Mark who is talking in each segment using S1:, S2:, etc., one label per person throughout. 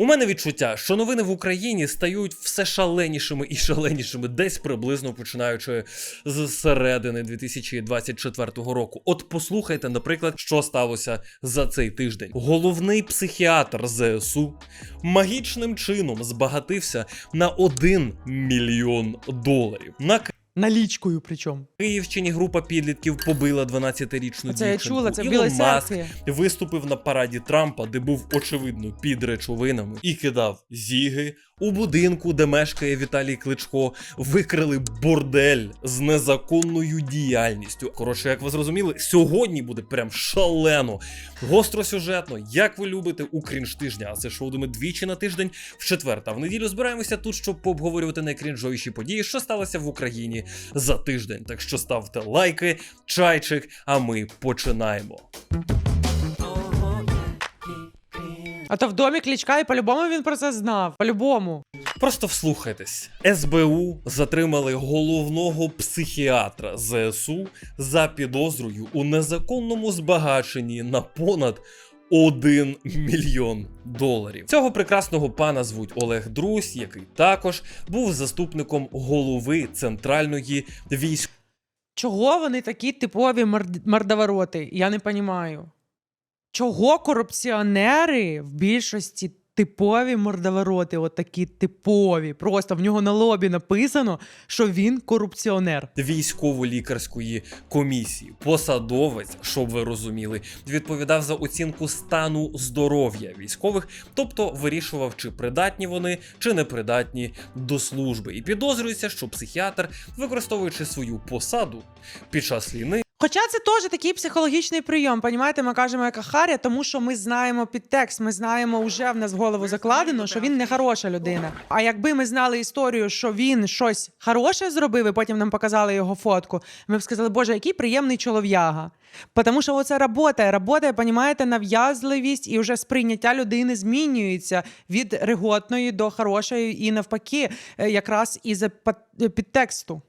S1: У мене відчуття, що новини в Україні стають все шаленішими і шаленішими, десь приблизно починаючи з середини 2024 року. От послухайте, наприклад, що сталося за цей тиждень. Головний психіатр ЗСУ магічним чином збагатився на 1 мільйон доларів. На
S2: Налічкою причому.
S1: Київщині група підлітків побила 12-річну дівчинку.
S2: Я чула, це в
S1: Ілон Маск
S2: церкві.
S1: виступив на параді Трампа, де був очевидно під речовинами, і кидав зіги. У будинку, де мешкає Віталій Кличко, викрили бордель з незаконною діяльністю. Коротше, як ви зрозуміли, сьогодні буде прям шалено, гостросюжетно, як ви любите у крінж тижня. А це шоу де ми двічі на тиждень в четвер. Та в неділю збираємося тут, щоб пообговорювати найкрінжовіші події, що сталося в Україні за тиждень. Так що ставте лайки, чайчик, а ми починаємо.
S2: А то в домі клічка, і по-любому він про це знав. По-любому.
S1: Просто вслухайтесь. СБУ затримали головного психіатра ЗСУ за підозрою у незаконному збагаченні на понад 1 мільйон доларів. Цього прекрасного пана звуть Олег Друсь, який також був заступником голови центральної військової.
S2: Чого вони такі типові морд- мордовороти? Я не розумію. Чого корупціонери в більшості типові мордовороти, от такі типові. Просто в нього на лобі написано, що він корупціонер.
S1: військово-лікарської комісії. Посадовець, щоб ви розуміли, відповідав за оцінку стану здоров'я військових, тобто вирішував, чи придатні вони, чи не придатні до служби. І підозрюється, що психіатр, використовуючи свою посаду під час війни,
S2: Хоча це теж такий психологічний прийом. Понімаєте, ми кажемо яка харя, тому що ми знаємо підтекст, ми знаємо вже в нас в голову закладено, що він не хороша людина. А якби ми знали історію, що він щось хороше зробив, і потім нам показали його фотку, ми б сказали, боже, який приємний чолов'яга. Тому що оце робота, робота, понімаєте, нав'язливість і вже сприйняття людини змінюється від реготної до хорошої, і навпаки, е, якраз із підтексту.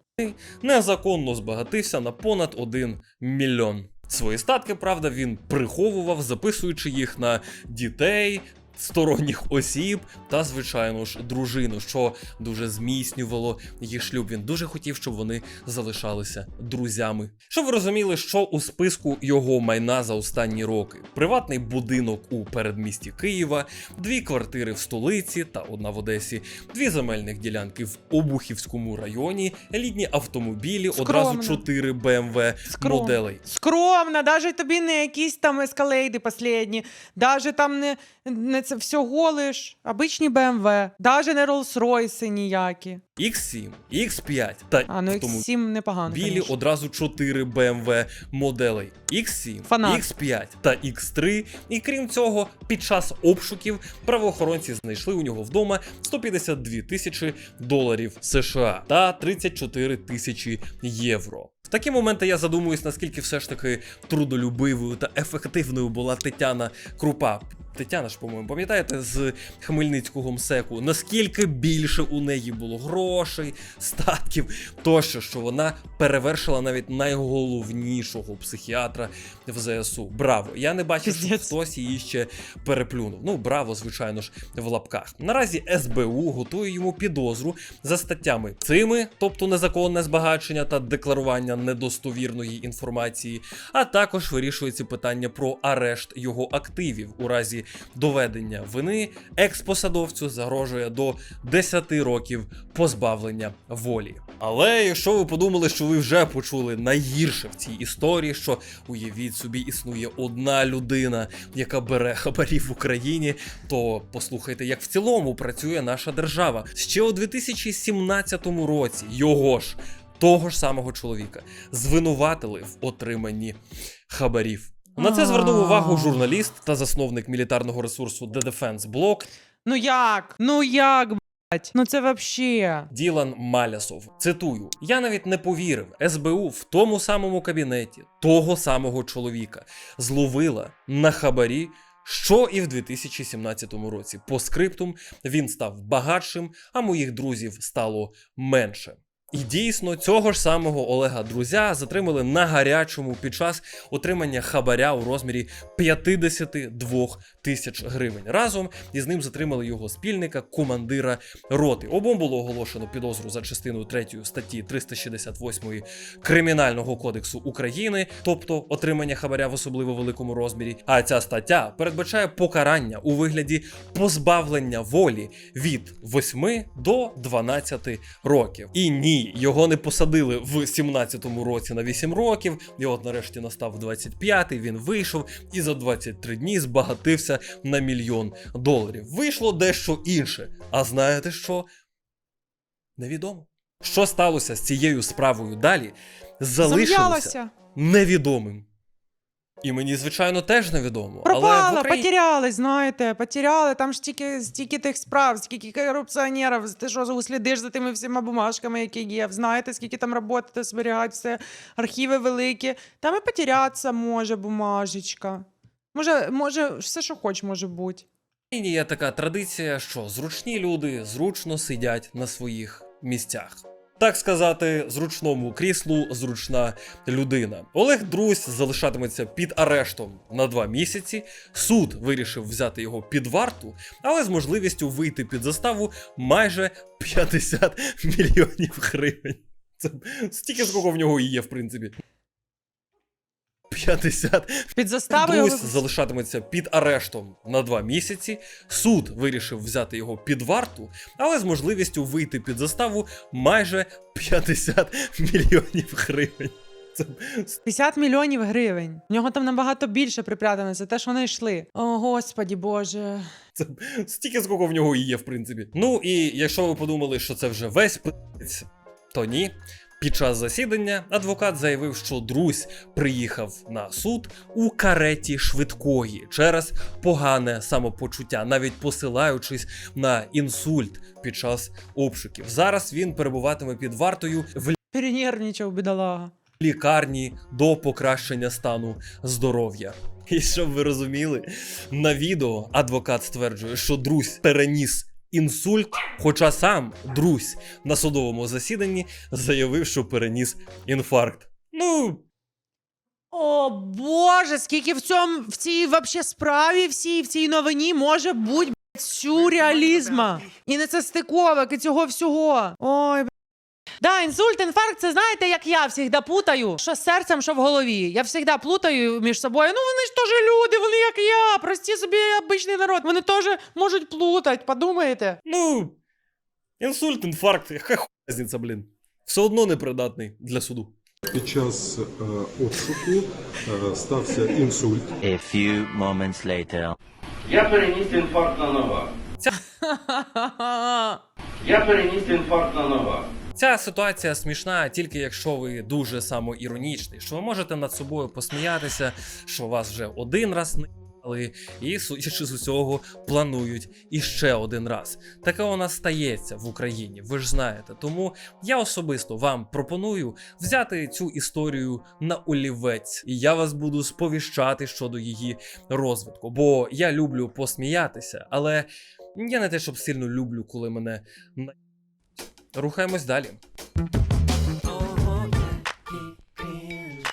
S1: Незаконно збагатився на понад 1 мільйон. Свої статки, правда, він приховував, записуючи їх на дітей. Сторонніх осіб та, звичайно ж, дружину, що дуже зміцнювало їх шлюб. Він дуже хотів, щоб вони залишалися друзями. Щоб ви розуміли, що у списку його майна за останні роки: приватний будинок у передмісті Києва, дві квартири в столиці та одна в Одесі, дві земельних ділянки в Обухівському районі, елітні автомобілі, одразу чотири BMW
S2: Скромно.
S1: моделей.
S2: Скромно, навіть тобі не якісь там ескалейди последні, навіть там не, не це всього лиш обичні BMW, навіть не Rolls-Royce ніякі.
S1: X7, X5 та
S2: А ну. X7 непогано.
S1: Білі
S2: конечно.
S1: одразу 4 BMW моделей X7,
S2: Фанат.
S1: X5 та X3. І крім цього, під час обшуків правоохоронці знайшли у нього вдома 152 тисячі доларів США та 34 тисячі євро. В такі моменти я задумуюсь, наскільки все ж таки трудолюбивою та ефективною була Тетяна Крупа. Тетяна ж, по-моєму, пам'ятаєте, з Хмельницького МСЕКу, наскільки більше у неї було грошей, статків, тощо, що вона перевершила навіть найголовнішого психіатра в ЗСУ. Браво! Я не бачив, що хтось її ще переплюнув. Ну, браво, звичайно ж, в лапках. Наразі СБУ готує йому підозру за статтями цими, тобто незаконне збагачення та декларування недостовірної інформації, а також вирішується питання про арешт його активів у разі доведення вини. Експосадовцю загрожує до 10 років позбавлення волі. Але якщо ви подумали, що ви вже почули найгірше в цій історії, що уявіть собі, існує одна людина, яка бере хабарів в Україні, то послухайте, як в цілому працює наша держава. Ще у 2017 році його ж того ж самого чоловіка звинуватили в отриманні хабарів. На це звернув увагу журналіст та засновник мілітарного ресурсу The Defense Block
S2: Ну як? Ну як? Ну це вообще.
S1: Ділан Малясов. Цитую: я навіть не повірив, СБУ в тому самому кабінеті того самого чоловіка зловила на хабарі. Що і в 2017 році. По скриптум він став багатшим, а моїх друзів стало менше. І дійсно цього ж самого Олега Друзя затримали на гарячому під час отримання хабаря у розмірі 52 тисяч гривень. Разом із ним затримали його спільника, командира роти. Обом було оголошено підозру за частиною 3 статті 368 Кримінального кодексу України, тобто отримання хабаря в особливо великому розмірі. А ця стаття передбачає покарання у вигляді позбавлення волі від 8 до 12 років. І ні, його не посадили в 17-му році на 8 років. І от нарешті настав 25-й, він вийшов і за 23 дні збагатився на мільйон доларів. Вийшло дещо інше. А знаєте що? Невідомо. Що сталося з цією справою далі, залишилося
S2: Зам'ялося.
S1: невідомим. І мені, звичайно, теж невідомо. але в
S2: Пропала,
S1: Україні...
S2: потеряли, знаєте, потеряли. Там ж стільки, стільки тих справ, стільки корупціонерів. Ти що услідиш за тими всіма бумажками, які є. Знаєте, скільки там роботи, зберігають все, архіви великі. Там і потерятися може бумажечка. Може, може, все, що хоч може бути.
S1: Україні є така традиція, що зручні люди зручно сидять на своїх місцях. Так сказати, зручному кріслу зручна людина. Олег Друзь залишатиметься під арештом на два місяці. Суд вирішив взяти його під варту, але з можливістю вийти під заставу майже 50 мільйонів гривень. Це стільки, скільки в нього і є, в принципі. 50
S2: Під заставою.
S1: Друзь залишатиметься під арештом на два місяці. Суд вирішив взяти його під варту, але з можливістю вийти під заставу майже 50 мільйонів гривень. Це
S2: 50 мільйонів гривень. В нього там набагато більше припрятано. Це те, що вони йшли. О, господі Боже.
S1: Це стільки, скільки в нього і є, в принципі. Ну і якщо ви подумали, що це вже весь пи***ць, то ні. Під час засідання адвокат заявив, що Друзь приїхав на суд у кареті швидкої через погане самопочуття, навіть посилаючись на інсульт під час обшуків. Зараз він перебуватиме під вартою в
S2: Перенервничав, бідолага.
S1: лікарні до покращення стану здоров'я. І щоб ви розуміли, на відео адвокат стверджує, що Друзь переніс інсульт, хоча сам Друзь на судовому засіданні заявив, що переніс інфаркт. Ну,
S2: О Боже, скільки в цьому в цій вообще справі, всій в цій новині може бути сюрреалізма. І не це стиковок, і цього всього. Ой. Да, інсульт, інфаркт, це знаєте, як я завжди путаю. Що з серцем, що в голові. Я завжди плутаю між собою. Ну вони ж теж люди, вони як я. Прості собі обичний народ. Вони теж можуть плутати, подумаєте?
S1: ну, інсульт, інфаркт, яка хуй різниця, блін. Все одно непридатний для суду.
S3: Під час е, обшуку е, стався інсульт.
S4: A few moments later.
S5: Я переніс інфаркт на ногах. Я переніс інфаркт на ногах.
S1: Ця ситуація смішна тільки якщо ви дуже самоіронічний, що ви можете над собою посміятися, що вас вже один раз не і, судячи з усього, планують іще один раз. Таке у нас стається в Україні, ви ж знаєте. Тому я особисто вам пропоную взяти цю історію на олівець, і я вас буду сповіщати щодо її розвитку. Бо я люблю посміятися, але я не те, щоб сильно люблю, коли мене на- Рухаємось далі.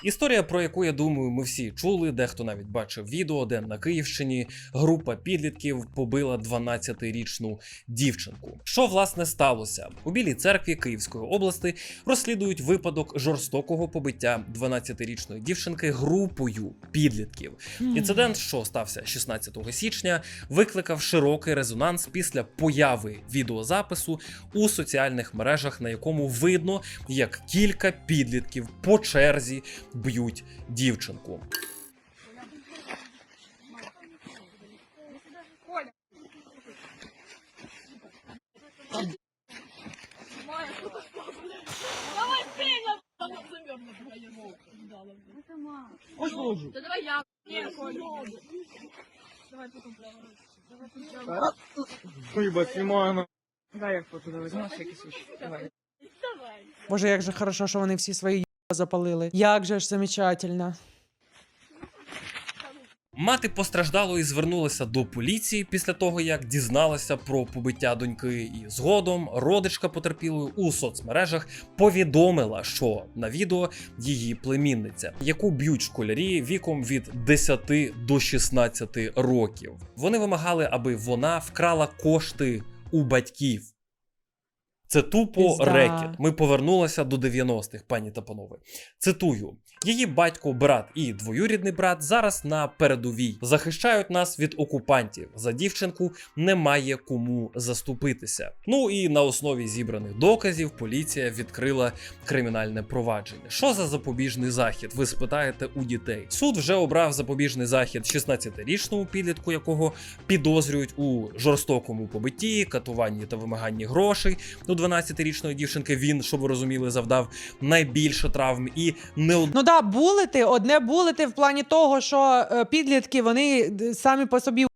S1: Історія, про яку я думаю, ми всі чули, дехто навіть бачив відео, де на Київщині група підлітків побила 12-річну дівчинку. Що власне сталося? У Білій церкві Київської області розслідують випадок жорстокого побиття 12-річної дівчинки групою підлітків. Інцидент, що стався 16 січня, викликав широкий резонанс після появи відеозапису у соціальних мережах, на якому видно, як кілька підлітків по черзі б'ють дівчинку.
S6: Да давай я. Нет, Давай потом праворуч.
S2: Боже, як же хорошо, що вони всі свої запалили. Як же ж замечательно.
S1: Мати постраждалої звернулася до поліції після того, як дізналася про побиття доньки, і згодом родичка потерпілої у соцмережах повідомила, що на відео її племінниця, яку б'ють школярі віком від 10 до 16 років. Вони вимагали, аби вона вкрала кошти у батьків. Це тупо
S2: Пізда.
S1: рекет. Ми повернулися до 90-х, пані та панове. Цитую: її батько, брат і двоюрідний брат зараз на передовій захищають нас від окупантів. За дівчинку немає кому заступитися. Ну і на основі зібраних доказів поліція відкрила кримінальне провадження. Що за запобіжний захід? Ви спитаєте у дітей. Суд вже обрав запобіжний захід 16-річному підлітку, якого підозрюють у жорстокому побитті, катуванні та вимаганні грошей. У 12-річної дівчинки він, щоб ви розуміли, завдав найбільше травм і не
S2: Ну булити, одне булити в плані того, що е, підлітки вони самі по собі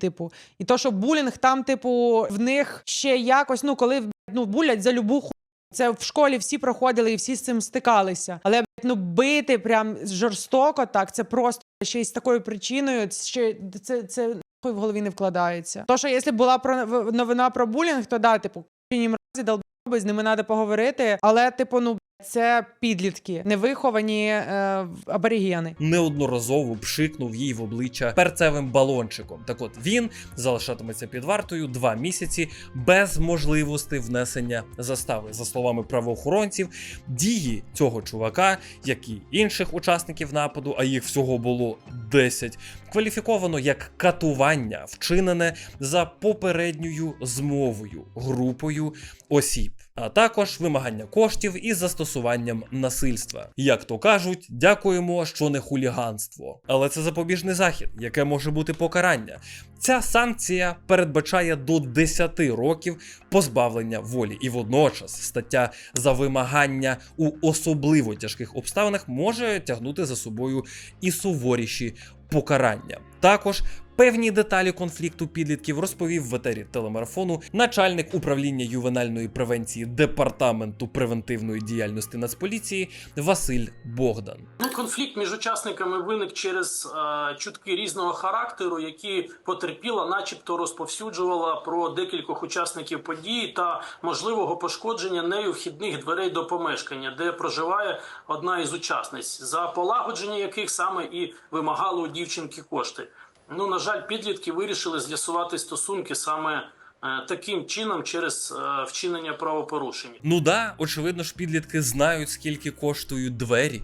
S2: типу. І то, що булінг там, типу, в них ще якось, ну, коли ну, булять за любу ху. Це в школі всі проходили і всі з цим стикалися. Але ну бити прям жорстоко, так це просто ще й з такою причиною. Ще це, це нахуй в голові не вкладається. То, що якщо була про новина про булінг, то да, типу, ні мразі долбоби, з ними треба поговорити. Але, типу, ну це підлітки, невиховані е, аборігени.
S1: неодноразово пшикнув їй в обличчя перцевим балончиком. Так от він залишатиметься під вартою два місяці без можливості внесення застави. За словами правоохоронців, дії цього чувака, як і інших учасників нападу, а їх всього було 10, кваліфіковано як катування, вчинене за попередньою змовою групою осіб. А також вимагання коштів із застосуванням насильства. Як то кажуть, дякуємо, що не хуліганство. Але це запобіжний захід, яке може бути покарання. Ця санкція передбачає до 10 років позбавлення волі, і водночас стаття за вимагання у особливо тяжких обставинах може тягнути за собою і суворіші покарання. Також певні деталі конфлікту підлітків розповів в етері телемарафону начальник управління ювенальної превенції департаменту превентивної діяльності Нацполіції Василь Богдан.
S7: Ну, конфлікт між учасниками виник через е, чутки різного характеру, які потерпіла, начебто розповсюджувала про декількох учасників події та можливого пошкодження нею вхідних дверей до помешкання, де проживає одна із учасниць, за полагодження яких саме і вимагали у дівчинки кошти. Ну, на жаль, підлітки вирішили з'ясувати стосунки саме е, таким чином через е, вчинення правопорушень.
S1: Ну да, очевидно ж, підлітки знають, скільки коштують двері.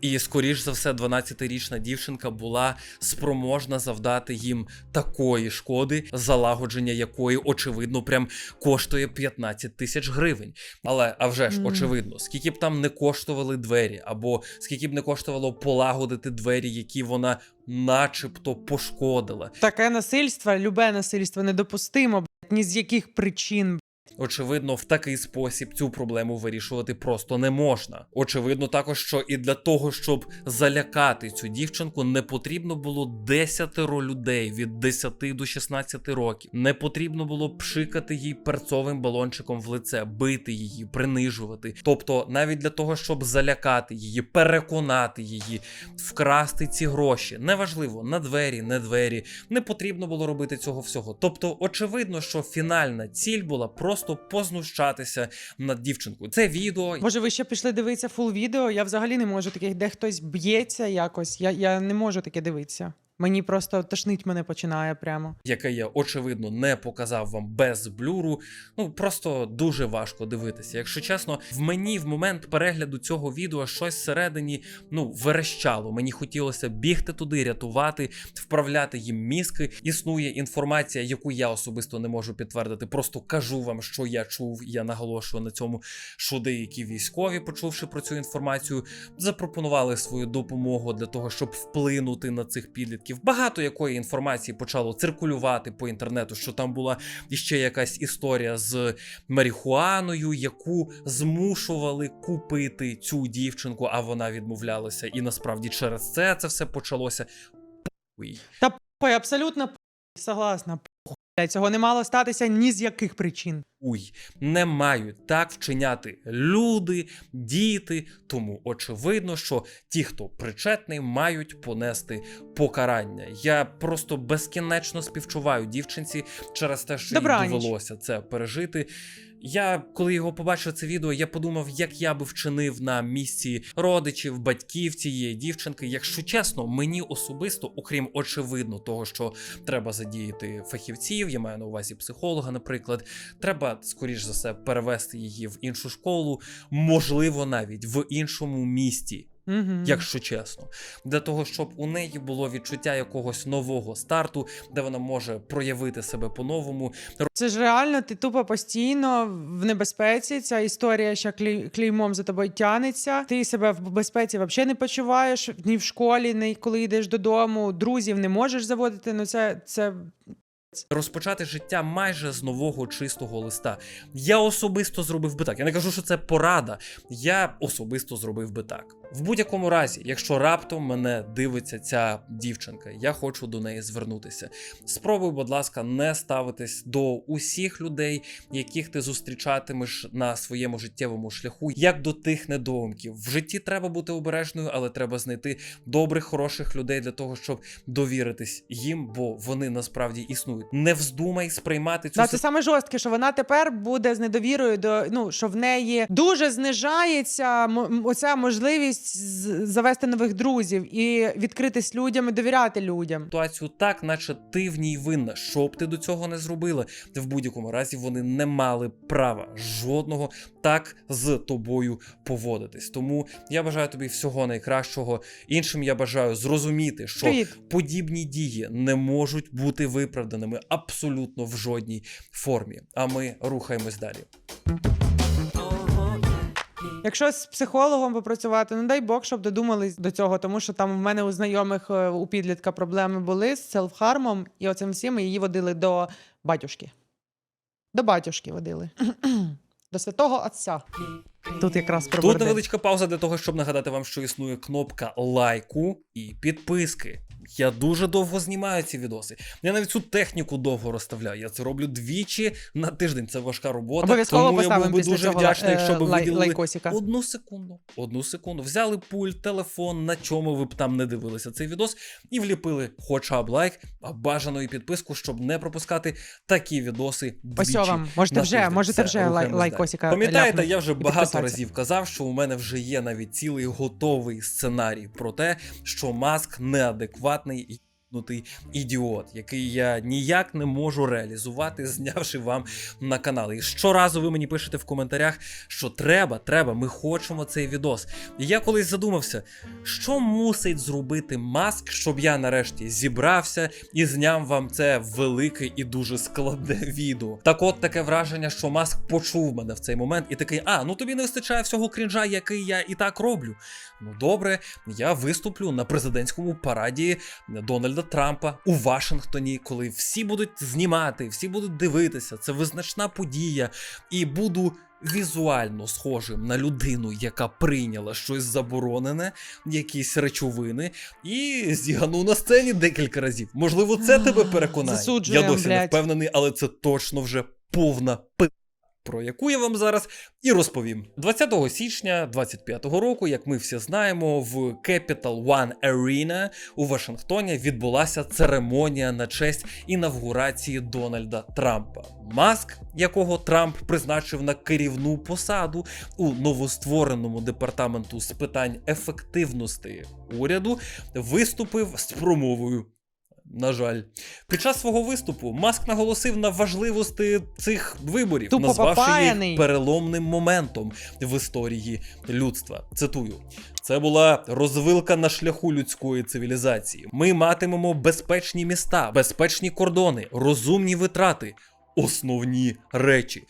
S1: І, скоріш за все, 12-річна дівчинка була спроможна завдати їм такої шкоди, залагодження якої, очевидно, прям коштує 15 тисяч гривень. Але а вже ж, очевидно, скільки б там не коштували двері, або скільки б не коштувало полагодити двері, які вона начебто пошкодила.
S2: Таке насильство, любе насильство недопустимо, ні з яких причин.
S1: Очевидно, в такий спосіб цю проблему вирішувати просто не можна. Очевидно, також, що і для того, щоб залякати цю дівчинку, не потрібно було десятеро людей від 10 до 16 років. Не потрібно було пшикати їй перцовим балончиком в лице, бити її, принижувати. Тобто, навіть для того, щоб залякати її, переконати її, вкрасти ці гроші, неважливо, на двері, не двері, не потрібно було робити цього всього. Тобто, очевидно, що фінальна ціль була просто познущатися над дівчинкою. Це відео
S2: Може, ви ще пішли дивитися фул відео? Я взагалі не можу таких, де хтось б'ється якось. Я, я не можу таке дивитися. Мені просто тошнить мене починає прямо.
S1: яке я очевидно не показав вам без блюру. Ну просто дуже важко дивитися. Якщо чесно, в мені в момент перегляду цього відео щось всередині ну верещало. Мені хотілося бігти туди, рятувати, вправляти їм мізки. Існує інформація, яку я особисто не можу підтвердити. Просто кажу вам, що я чув. Я наголошую на цьому, що деякі військові, почувши про цю інформацію, запропонували свою допомогу для того, щоб вплинути на цих підлітків. Багато якої інформації почало циркулювати по інтернету, що там була іще якась історія з марихуаною, яку змушували купити цю дівчинку, а вона відмовлялася. І насправді через це це все почалося.
S2: Та абсолютно согласна. Блядь, Цього не мало статися ні з яких причин.
S1: Уй, не мають так вчиняти люди, діти. Тому очевидно, що ті, хто причетний, мають понести покарання. Я просто безкінечно співчуваю дівчинці через те, що їй довелося це пережити. Я, коли його побачив це відео, я подумав, як я би вчинив на місці родичів, батьків цієї дівчинки. Якщо чесно, мені особисто, окрім очевидно того, що треба задіяти фахівців, я маю на увазі психолога, наприклад, треба скоріш за все перевести її в іншу школу, можливо, навіть в іншому місті.
S2: Угу.
S1: Якщо чесно, для того, щоб у неї було відчуття якогось нового старту, де вона може проявити себе по-новому,
S2: Це ж реально, ти тупо постійно в небезпеці. Ця історія ще клей- клеймом за тобою тянеться. Ти себе в безпеці взагалі не почуваєш ні в школі, ні коли йдеш додому. Друзів не можеш заводити. Ну це, це
S1: розпочати життя майже з нового чистого листа. Я особисто зробив би так. Я не кажу, що це порада. Я особисто зробив би так. В будь-якому разі, якщо раптом мене дивиться ця дівчинка, я хочу до неї звернутися. Спробуй, будь ласка, не ставитись до усіх людей, яких ти зустрічатимеш на своєму життєвому шляху, як до тих недоумків. В житті треба бути обережною, але треба знайти добрих, хороших людей для того, щоб довіритись їм, бо вони насправді існують. Не вздумай сприймати цю
S2: Да, це саме жорстке, що вона тепер буде з недовірою до ну що в неї дуже знижається оця можливість з- завести нових друзів і відкритись людям і довіряти людям.
S1: ситуацію так, наче ти в ній винна. Що б ти до цього не зробила, в будь-якому разі вони не мали права жодного так з тобою поводитись. Тому я бажаю тобі всього найкращого. Іншим я бажаю зрозуміти, що
S2: Привіт.
S1: подібні дії не можуть бути виправданими абсолютно в жодній формі. А ми рухаємось далі.
S2: Якщо з психологом попрацювати, ну дай Бог, щоб додумались до цього, тому що там в мене у знайомих е, у підлітка проблеми були з селфхармом, і оцим всім її водили до батюшки. До батюшки водили. До святого отця. Тут якраз про
S1: Тут
S2: бордель.
S1: невеличка пауза для того, щоб нагадати вам, що існує кнопка лайку і підписки. Я дуже довго знімаю ці відоси. Я навіть цю техніку довго розставляю. Я це роблю двічі на тиждень. Це важка робота.
S2: Обов'язково
S1: тому я був би дуже вдячний,
S2: е,
S1: якщо б ви
S2: лай-
S1: виділили
S2: лайкосика.
S1: одну секунду. Одну секунду. Взяли пульт, телефон, на чому ви б там не дивилися цей відос, і вліпили хоча б лайк, а бажано і підписку, щоб не пропускати такі відоси.
S2: Ось
S1: двічі
S2: вам, можете
S1: на
S2: вже,
S1: тиждень.
S2: можете
S1: Все,
S2: вже лай- лайкосика
S1: Пам'ятаєте, я вже багато разів казав, що у мене вже є навіть цілий готовий сценарій про те, що маск неадекватний і єбнутий ідіот, який я ніяк не можу реалізувати, знявши вам на канал. І щоразу ви мені пишете в коментарях, що треба, треба, ми хочемо цей відос. І я колись задумався, що мусить зробити маск, щоб я нарешті зібрався і зняв вам це велике і дуже складне відео. Так от таке враження, що маск почув мене в цей момент і такий: а, ну тобі не вистачає всього крінжа, який я і так роблю. Ну добре, я виступлю на президентському параді Дональда Трампа у Вашингтоні, коли всі будуть знімати, всі будуть дивитися. Це визначна подія, і буду. Візуально схожим на людину, яка прийняла щось заборонене, якісь речовини, і зігану на сцені декілька разів. Можливо, це тебе переконає. Я досі не впевнений, але це точно вже повна пи. Про яку я вам зараз і розповім. 20 січня 25-го року, як ми всі знаємо, в Capital One Arena у Вашингтоні відбулася церемонія на честь інавгурації Дональда Трампа. Маск, якого Трамп призначив на керівну посаду у новоствореному департаменту з питань ефективності уряду, виступив з промовою. На жаль, під час свого виступу Маск наголосив на важливості цих виборів,
S2: Тупо
S1: назвавши
S2: попаяний.
S1: їх переломним моментом в історії людства. Цитую: це була розвилка на шляху людської цивілізації. Ми матимемо безпечні міста, безпечні кордони, розумні витрати, основні речі.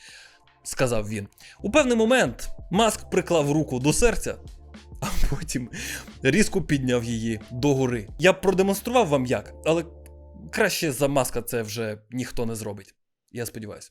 S1: Сказав він. У певний момент Маск приклав руку до серця, а потім різко підняв її догори. Я продемонстрував вам як, але краще за маска це вже ніхто не зробить. Я сподіваюся.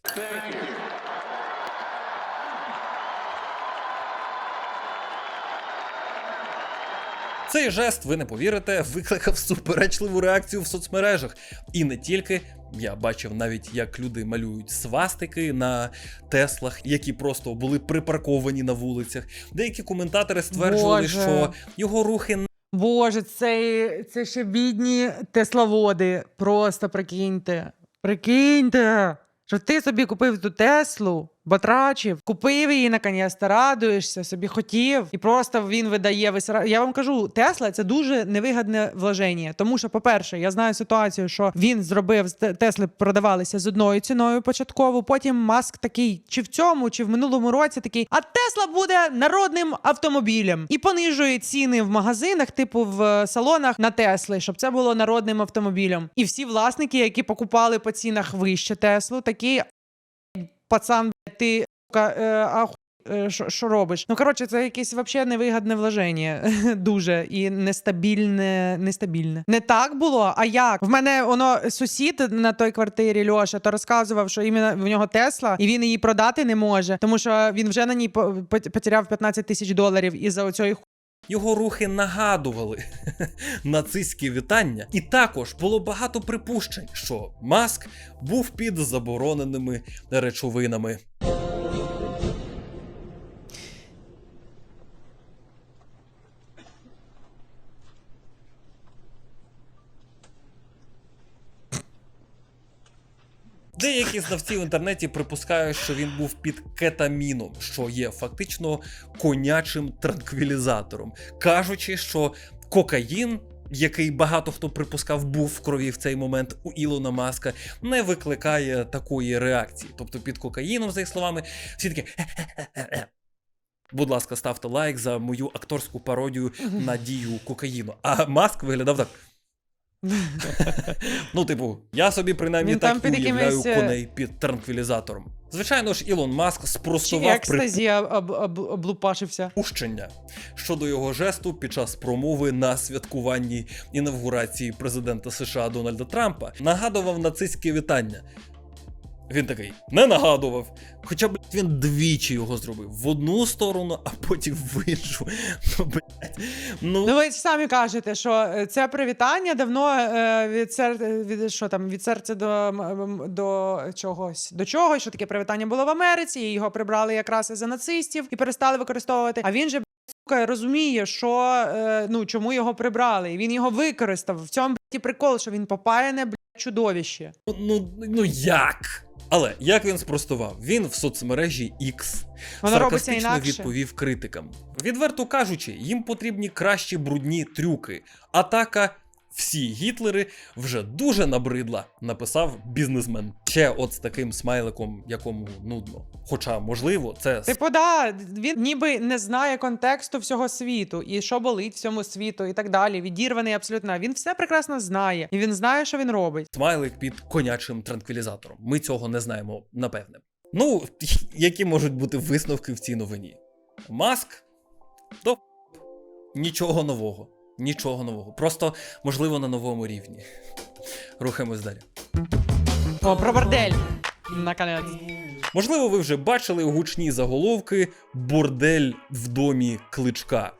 S1: Цей жест, ви не повірите, викликав суперечливу реакцію в соцмережах. І не тільки. Я бачив навіть, як люди малюють свастики на Теслах, які просто були припарковані на вулицях. Деякі коментатори стверджували,
S2: Боже.
S1: що його рухи
S2: Боже, це, це ще бідні тесловоди. Просто прикиньте. Прикиньте, що ти собі купив ту Теслу, батрачив, купив її наконець-то, радуєшся, собі хотів, і просто він видає весь Я вам кажу, Тесла це дуже невигідне вложення. Тому що, по-перше, я знаю ситуацію, що він зробив Тесли продавалися з одною ціною початково. Потім Маск такий, чи в цьому, чи в минулому році такий. А Тесла буде народним автомобілем і понижує ціни в магазинах, типу в е, салонах на Тесли, щоб це було народним автомобілем. І всі власники, які покупали по цінах вище Теслу, такі пацан, ти е, аху- е, що що робиш? Ну коротше, це якесь взагалі невигідне вложення. Дуже і нестабільне, нестабільне. Не так було. А як? В мене воно сусід на той квартирі Льоша то розказував, що іменно в нього Тесла, і він її продати не може, тому що він вже на ній по- по- потеряв 15 тисяч доларів із-за оцієї
S1: Його рухи нагадували нацистські вітання, і також було багато припущень, що Маск був під забороненими речовинами. Деякі знавці в інтернеті припускають, що він був під кетаміном, що є фактично конячим транквілізатором, кажучи, що кокаїн. Який багато хто припускав був в крові в цей момент у Ілона Маска, не викликає такої реакції. Тобто під кокаїном, за їх словами, всі такі. Будь ласка, ставте лайк за мою акторську пародію на дію кокаїну. А Маск виглядав так. ну, типу, я собі принаймні
S2: Він
S1: так
S2: там під
S1: уявляю
S2: якимось, е,
S1: коней під транквілізатором. Звичайно ж, Ілон Маск
S2: чи
S1: спростував
S2: екстазі об, об, об, облупашився.
S1: припущення щодо його жесту під час промови на святкуванні інавгурації президента США Дональда Трампа. Нагадував нацистське вітання. Він такий не нагадував. Хоча б він двічі його зробив в одну сторону, а потім в іншу. Ну, блядь. Ну,
S2: Ну, ви ж самі кажете, що е, це привітання давно е, від серця від що там від серця до, до чогось до чогось, що таке привітання було в Америці, і його прибрали якраз із-за нацистів і перестали використовувати. А він же сука, розуміє, що е, ну чому його прибрали, і він його використав. В цьому блядь, прикол, що він попаяне блядь, чудовище.
S1: ну, ну як? Але як він спростував? Він в соцмережі X
S2: Воно
S1: саркастично відповів критикам. Відверто кажучи, їм потрібні кращі брудні трюки. Атака. Всі гітлери вже дуже набридла, написав бізнесмен. Ще от з таким смайликом, якому нудно. Хоча, можливо, це
S2: Типу, да, він ніби не знає контексту всього світу і що болить всьому світу, і так далі. Відірваний абсолютно. Він все прекрасно знає, і він знає, що він робить.
S1: смайлик під конячим транквілізатором. Ми цього не знаємо, напевне. Ну, які можуть бути висновки в цій новині? Маск то нічого нового. Нічого нового. Просто, можливо, на новому рівні. Рухаємось далі.
S2: О, про бордель. Наконець.
S1: Можливо, ви вже бачили гучні заголовки Бордель в домі кличка.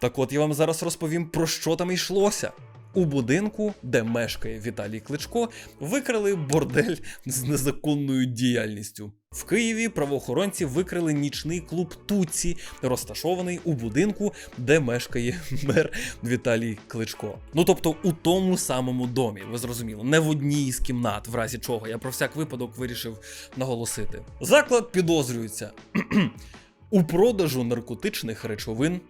S1: Так от я вам зараз розповім, про що там йшлося. У будинку, де мешкає Віталій Кличко, викрили бордель з незаконною діяльністю. В Києві правоохоронці викрили нічний клуб Туці, розташований у будинку, де мешкає мер Віталій Кличко. Ну тобто у тому самому домі, ви зрозуміли, не в одній з кімнат, в разі чого. Я про всяк випадок вирішив наголосити. Заклад підозрюється у продажу наркотичних речовин,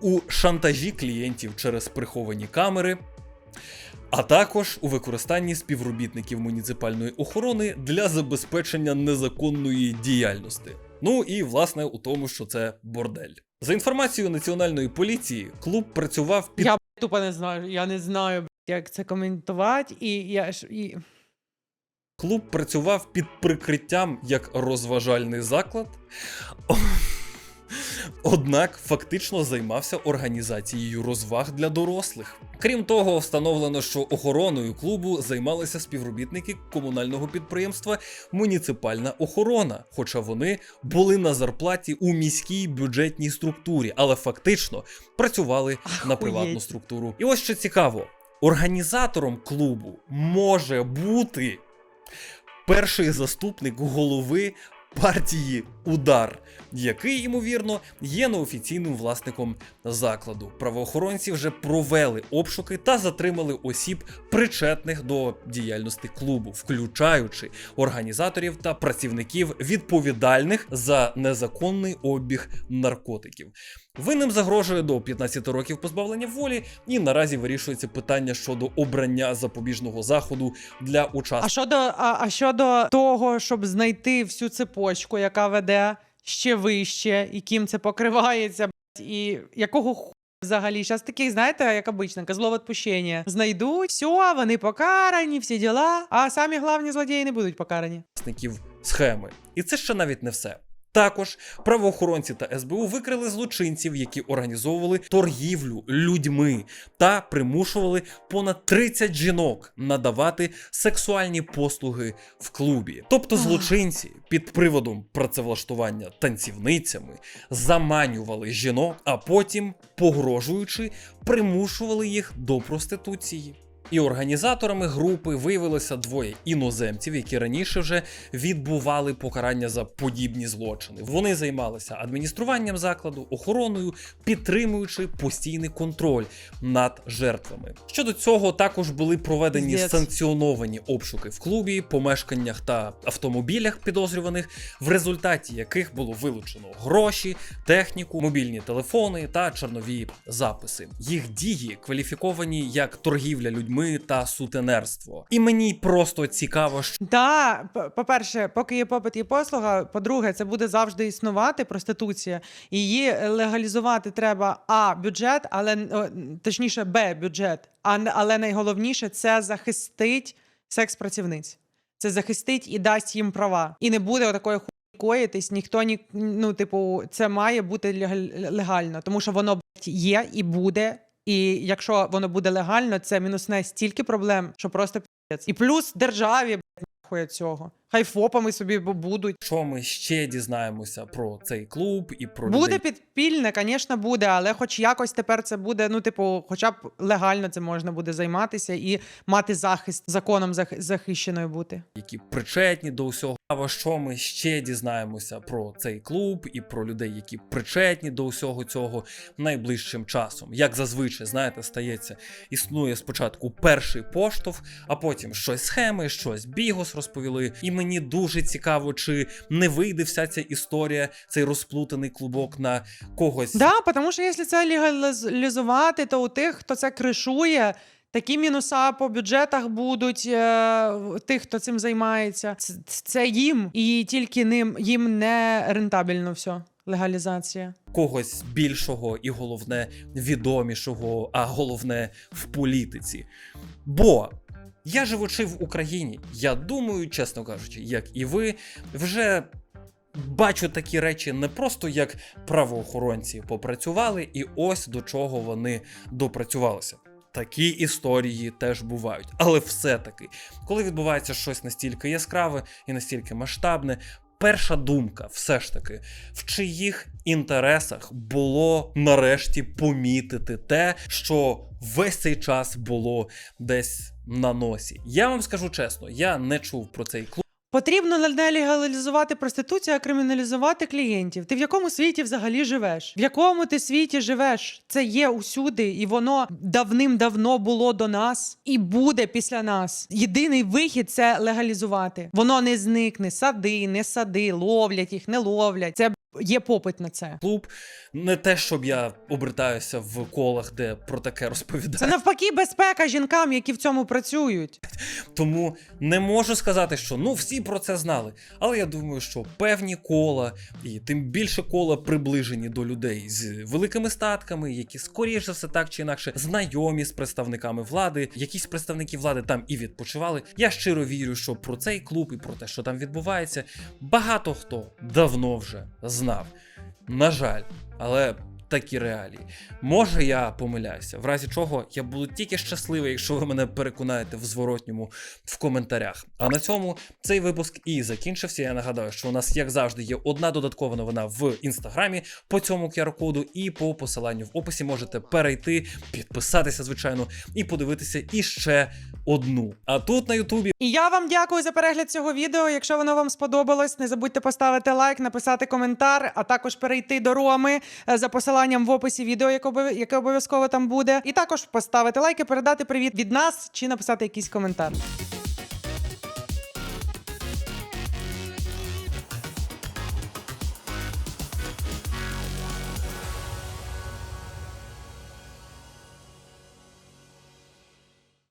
S1: у шантажі клієнтів через приховані камери, а також у використанні співробітників муніципальної охорони для забезпечення незаконної діяльності. Ну і власне у тому, що це бордель. За інформацією національної поліції, клуб працював під
S2: Я тупо не знаю. Я не знаю, як це коментувати, і я ж і.
S1: клуб працював під прикриттям як розважальний заклад. Однак фактично займався організацією розваг для дорослих. Крім того, встановлено, що охороною клубу займалися співробітники комунального підприємства Муніципальна охорона, хоча вони були на зарплаті у міській бюджетній структурі, але фактично працювали на приватну структуру. І ось що цікаво: організатором клубу може бути перший заступник голови партії Удар, який, ймовірно, є неофіційним власником закладу. Правоохоронці вже провели обшуки та затримали осіб, причетних до діяльності клубу, включаючи організаторів та працівників, відповідальних за незаконний обіг наркотиків. Винним загрожує до 15 років позбавлення волі, і наразі вирішується питання щодо обрання запобіжного заходу для учасників.
S2: А щодо, а, а щодо того, щоб знайти всю цепочку, яка веде ще вище, і ким це покривається, і якого ху взагалі. Зараз таких, знаєте, як обично, козлове відпущення. Знайдуть, все, вони покарані, всі діла, а самі главні злодії не будуть покарані.
S1: схеми. І це ще навіть не все. Також правоохоронці та СБУ викрили злочинців, які організовували торгівлю людьми та примушували понад 30 жінок надавати сексуальні послуги в клубі. Тобто злочинці під приводом працевлаштування танцівницями заманювали жінок, а потім, погрожуючи, примушували їх до проституції. І організаторами групи виявилося двоє іноземців, які раніше вже відбували покарання за подібні злочини. Вони займалися адмініструванням закладу, охороною, підтримуючи постійний контроль над жертвами. Щодо цього, також були проведені
S2: Піздець.
S1: санкціоновані обшуки в клубі, помешканнях та автомобілях підозрюваних, в результаті яких було вилучено гроші, техніку, мобільні телефони та чорнові записи. Їх дії кваліфіковані як торгівля людьми та сутенерство. І мені просто цікаво, що
S2: Да, по-перше, поки є попит і послуга. По-друге, це буде завжди існувати проституція. Її легалізувати треба а бюджет, але точніше, б бюджет. А але найголовніше це захистить секс-працівниць. Це захистить і дасть їм права. І не буде такої коїтись. Ніхто ні, ну, типу, це має бути легаль- легально, тому що воно блядь, є і буде. І якщо воно буде легально, це мінусне стільки проблем, що просто піздець. І плюс державі блядь, цього. Хай фопами собі бу- будуть.
S1: що ми ще дізнаємося про цей клуб і про
S2: Буде
S1: людей,
S2: підпільне, звісно, буде, але хоч якось тепер це буде, ну, типу, хоча б легально це можна буде займатися і мати захист законом зах- захищеною бути.
S1: які причетні до усього. А що ми ще дізнаємося про цей клуб і про людей, які причетні до усього цього найближчим часом. Як зазвичай, знаєте, стається, існує спочатку перший поштовх, а потім щось схеми, щось бігос розповіли. І мені дуже цікаво, чи не вийде вся ця історія, цей розплутаний клубок на когось
S2: Да, тому що якщо це легалізувати, то у тих, хто це кришує. Такі мінуса по бюджетах будуть е, тих, хто цим займається. Це, це їм, і тільки ним їм не рентабельно все. Легалізація.
S1: когось більшого і головне відомішого, а головне в політиці. Бо я живучи в Україні, я думаю, чесно кажучи, як і ви, вже. Бачу такі речі не просто як правоохоронці попрацювали, і ось до чого вони допрацювалися. Такі історії теж бувають. Але все-таки, коли відбувається щось настільки яскраве і настільки масштабне, перша думка все ж таки, в чиїх інтересах було нарешті помітити те, що весь цей час було десь на носі. Я вам скажу чесно, я не чув про цей клуб.
S2: Потрібно легалізувати проституцію, а криміналізувати клієнтів. Ти в якому світі взагалі живеш? В якому ти світі живеш? Це є усюди, і воно давним-давно було до нас і буде після нас. Єдиний вихід це легалізувати. Воно не зникне. Сади, не сади, ловлять їх, не ловлять. Це є попит на це.
S1: Клуб не те, щоб я обертаюся в колах, де про таке розповідаю.
S2: Це навпаки безпека жінкам, які в цьому працюють.
S1: Тому не можу сказати, що ну всі про це знали. Але я думаю, що певні кола, і тим більше кола приближені до людей з великими статками, які скоріш за все так чи інакше знайомі з представниками влади. Якісь представники влади там і відпочивали. Я щиро вірю, що про цей клуб і про те, що там відбувається, багато хто давно вже знав. На жаль, але такі реалії. Може, я помиляюся, в разі чого я буду тільки щасливий, якщо ви мене переконаєте в зворотньому в коментарях. А на цьому цей випуск і закінчився. Я нагадаю, що у нас, як завжди, є одна додаткова новина в інстаграмі по цьому QR-коду, і по посиланню в описі можете перейти, підписатися, звичайно, і подивитися іще одну. А тут на Ютубі
S2: І я вам дякую за перегляд цього відео. Якщо воно вам сподобалось, не забудьте поставити лайк, написати коментар, а також перейти до Роми е, за посиланням в описі відео, яке обов'язково там буде. І також поставити лайки, передати привіт від нас чи написати якийсь коментар.